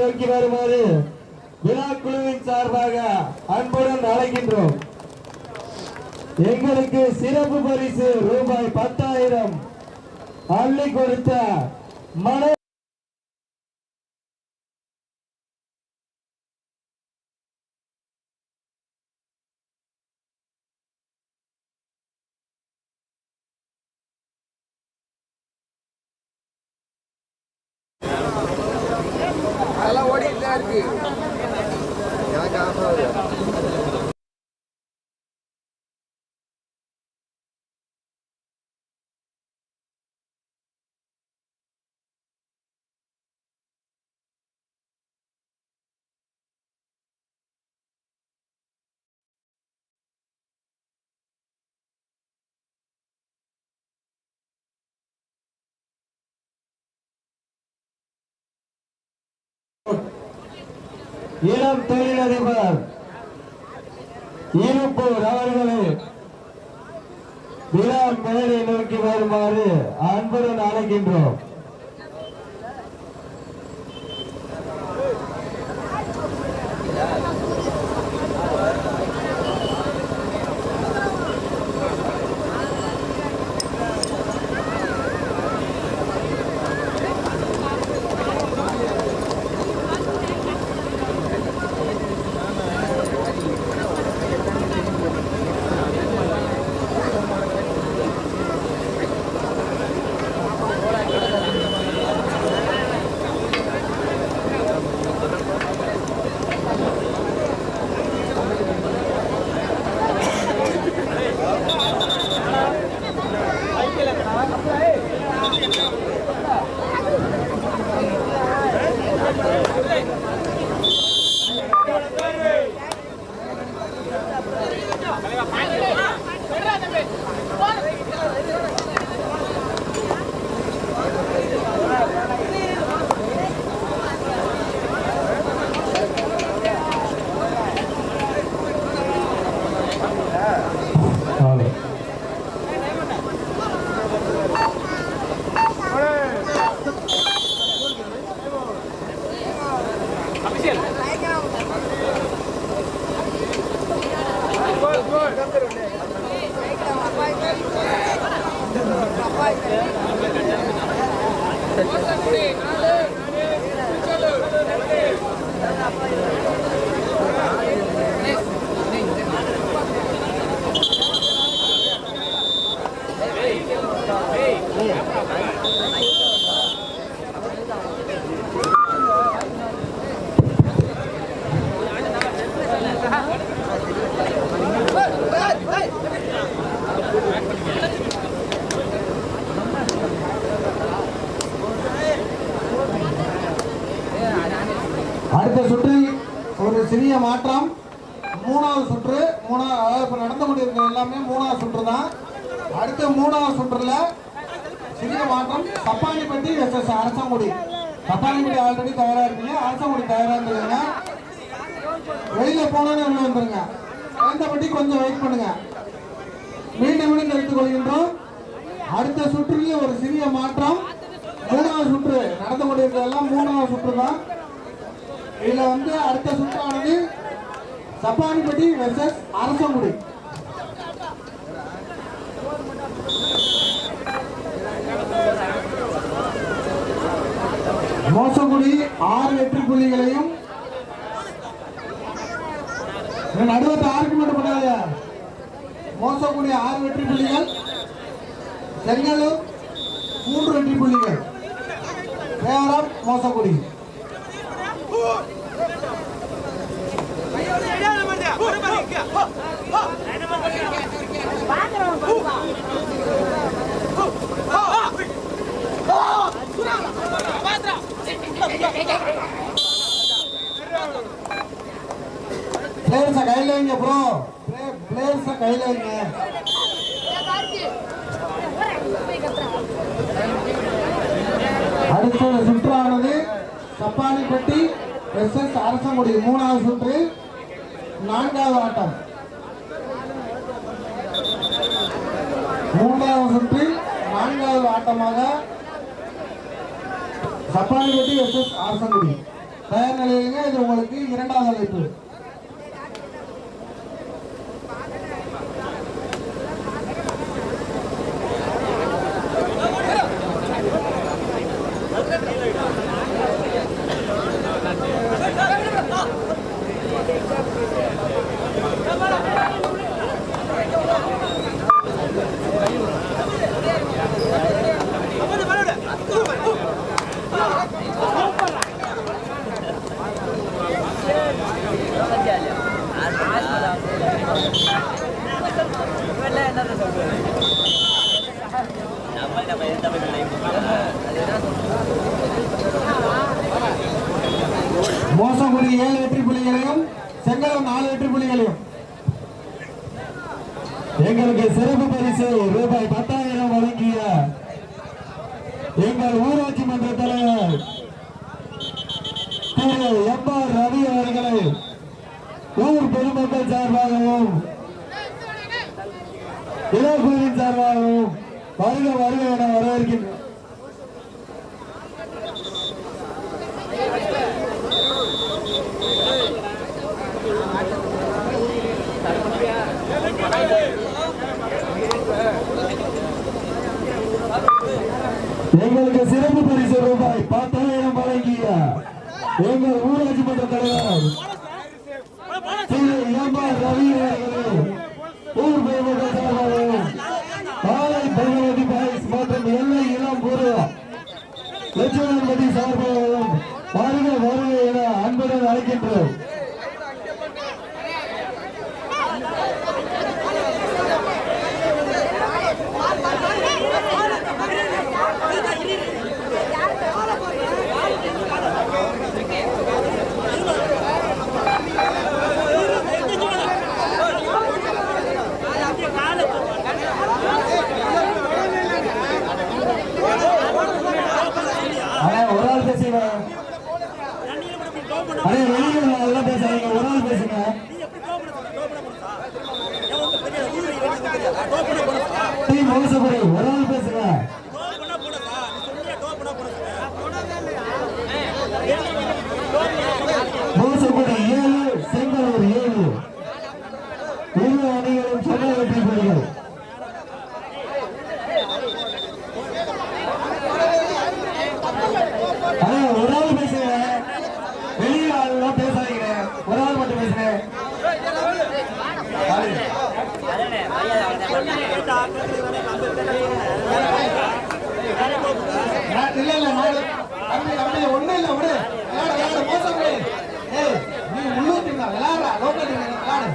நோக்கி வருமாறு விழா குழுவின் சார்பாக அன்புடன் அழைக்கின்றோம். எங்களுக்கு சிறப்பு பரிசு ரூபாய் பத்தாயிரம் அள்ளி கொடுத்த மன ഞാൻ കാസർഗോഡ്. இளம் தொழிலதிபர் இருப்பூர் அவர்களை விழா மேலே நோக்கி வருமாறு அன்புடன் அழைக்கின்றோம். அடுத்த சுற்றில் ஒரு சிறிய மாற்றம். மூணாவது சுற்று மூணாவது அதாவது இப்போ நடந்து கொண்டிருக்கிற எல்லாமே மூணாவது சுற்று தான் அடுத்த மூணாவது சுற்றுல சிறிய மாற்றம் தப்பானிப்பட்டி எஸ் அரசங்குடி. தப்பானிப்பட்டி ஆல்ரெடி தயாராக இருக்கீங்க. அரசங்குடி தயாராக இருந்ததுன்னா வெளியில போனோன்னு உள்ள வந்துருங்க. வந்தபடி கொஞ்சம் வெயிட் பண்ணுங்க. மீண்டும் மீண்டும் தெரிவித்துக் கொள்கின்றோம். அடுத்த சுற்றிலே ஒரு சிறிய மாற்றம். மூணாவது சுற்று நடந்து கொண்டிருக்கிறதெல்லாம் மூணாவது சுற்று தான் இதுல வந்து அடுத்த சுற்றானது சப்பானிப்பட்டி வெர்சஸ் அரசங்குடி. மோசங்குடி ஆறு வெற்றி புள்ளிகளையும் நடுவத்தை ஆறுக்கு பண்ணாத மோசங்குடி ஆறு வெற்றி புள்ளிகள் செங்கலூர் மூன்று வெற்றி புள்ளிகள். பேரம் மோசங்குடி பிளேயர்ஸை கையில் வைங்க ப்ரோ பிளேயர்ஸை கையில் வைங்க அடுத்த சுற்றானது சப்பானிப்பட்டி எஸ் எஸ் அரசங்குடி. மூணாவது சுற்று. நான்காவது ஆட்டம். மூன்றாவது சுற்றில் நான்காவது ஆட்டமாக சப்பானிப்பட்டி எஸ் எஸ் அரசங்குடி. தயார் நிலையிலுங்க. இது உங்களுக்கு இரண்டாவது அழைப்பு மோசங்குடி ஏழு வெற்றி புள்ளிகளையும் செங்கலம் நாலு வெற்றி புள்ளிகளையும். எங்களுக்கு சிறப்பு பரிசு ரூபாய் பத்தாயிரம் வழங்கிய எங்கள் ஊராட்சி மன்ற தலைவர் திரு எம் ஆர் ரவி அவர்களை ஊர் பொதுமக்கள் சார்பாகவும் இளக்குழுவின் சார்பாகவும் வருக வருக என வரவேற்கின்றோம் எங்களுக்கு சிறப்பு பரிசு ரூபாய் பத்தாயிரம் வழங்கிய எங்கள் ஊராட்சி மன்ற தலைவர் திரு எம் ஆர் ரவி இல்ல இல்ல நாடு தம்பி தம்பி இல்ல விடு மோசம் ஏய் நீ உள்ளூர் டீம் தான். விளையாடுறா லோக்கல் டீம் விளையாடு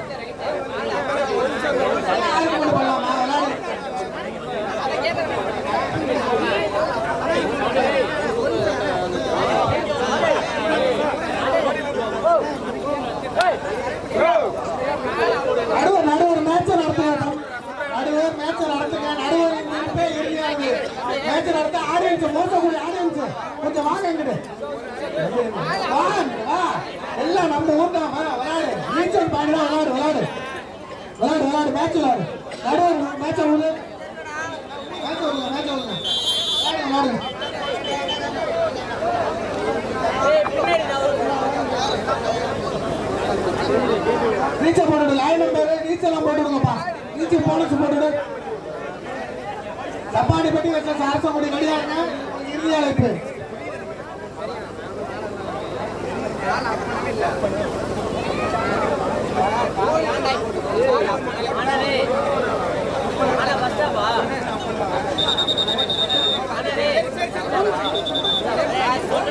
நடுவர் நடுவர் மேட்ச் நடத்துங்க நடுவர் மேட்ச் நடத்துங்க நடுவர் நினைப்பே இறுதியானது மேட்ச் நடத்த ஆடியன்ஸ் மோசக்கூடிய ஆடியன்ஸ் கொஞ்சம் வாங்க இங்கிட்டு வாங்க வா எல்லாம் நம்ம ஊர் தான் வா விளையாடு நீச்சல் பாடுடா விளையாடு விளையாடு விளையாடு. விளையாடு மேட்ச் விளையாடு. நடுவர் மேட்ச் ஆகுது மேட்ச் விடுங்க மேட்ச் விடுங்க விளையாடுங்க நீச்சல் போட்டு லைன் நம்பர் நீச்சலாம் போட்டுடுங்கப்பா நீச்சல் போனஸ் போட்டுடு சப்பாடி பட்டி வச்ச சாரசமுடி ரெடியாருங்க இறுதி அழைப்பு.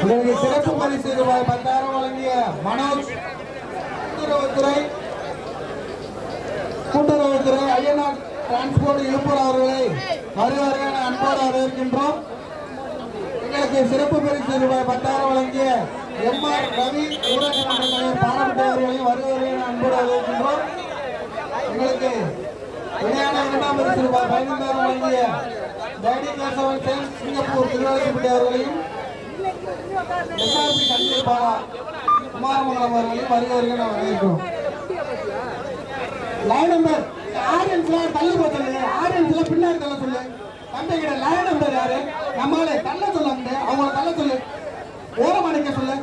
உங்களுக்கு சிறப்பு பரிசு ரூபாய் பத்தாயிரம் வழங்கிய மனோஜ் கூட்டுறவுத்துறை. கூட்டுறவுத்துறை ஐயனார் டிரான்ஸ்போர்ட் இழுப்பூர் அவர்களை வருவார்கள் என அன்போடு வரவேற்கின்றோம். எங்களுக்கு சிறப்பு பரிசு ரூபாய் பத்தாயிரம் வழங்கிய எம் ஆர் ரவி ஊடக நண்பர்களையும் பாராட்டுபவர்களையும் பாராட்டு அவர்களையும் வருவார்கள் அன்போடு வரவேற்கின்றோம். எங்களுக்கு இணையான இரண்டாம் பரிசு ரூபாய் பதினைந்தாயிரம் வழங்கிய டேடி கேசவன் சேன் சிங்கப்பூர் திருவாரூர்பட்டி அவர்களையும் எஸ்ஆர்பி கண்ணீர் பாலா குமாரமங்கலம் அவர்களையும் வருவார்கள் நாம் வரவேற்கிறோம். லைன் நம்பர் ஆடியன்ஸ்ல தள்ளி போக சொல்லு? பின்னாடி தள்ள சொல்லு. தம்பி கிட்ட லைன் நம்பர் யாரு? நம்மளே தள்ள சொல்ல அவங்கள தள்ள சொல்லு ஓரம் அடிக்க சொல்லு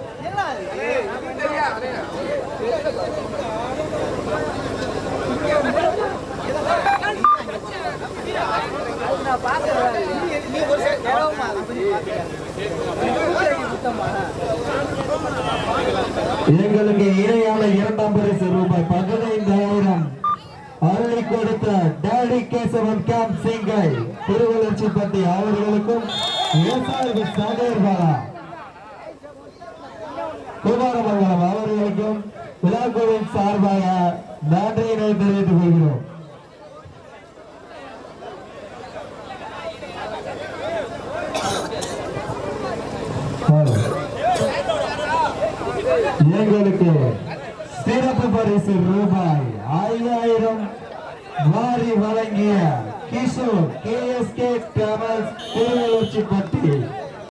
எங்களுக்கு இணையான இரண்டாம் பரிசு ரூபாய் பதினைந்தாயிரம். அருளை கொடுத்த டாடி கேசவன் கேம் சிங்கை திருவளர்ச்சிப்பட்டி அவர்களுக்கும் விவசாய சாகர்பாலா குமாரமங்கலம் அவர்களுக்கும் விழாக்குழுவின் சார்பாக நன்றியினை தெரிவித்துக் கொள்கிறோம். எங்களுக்கு சிறப்பு பரிசு ரூபாய் ஐயாயிரம் வாரி வழங்கிய Kishore K S K travels திருவள்ளூர்ச்சி பட்டி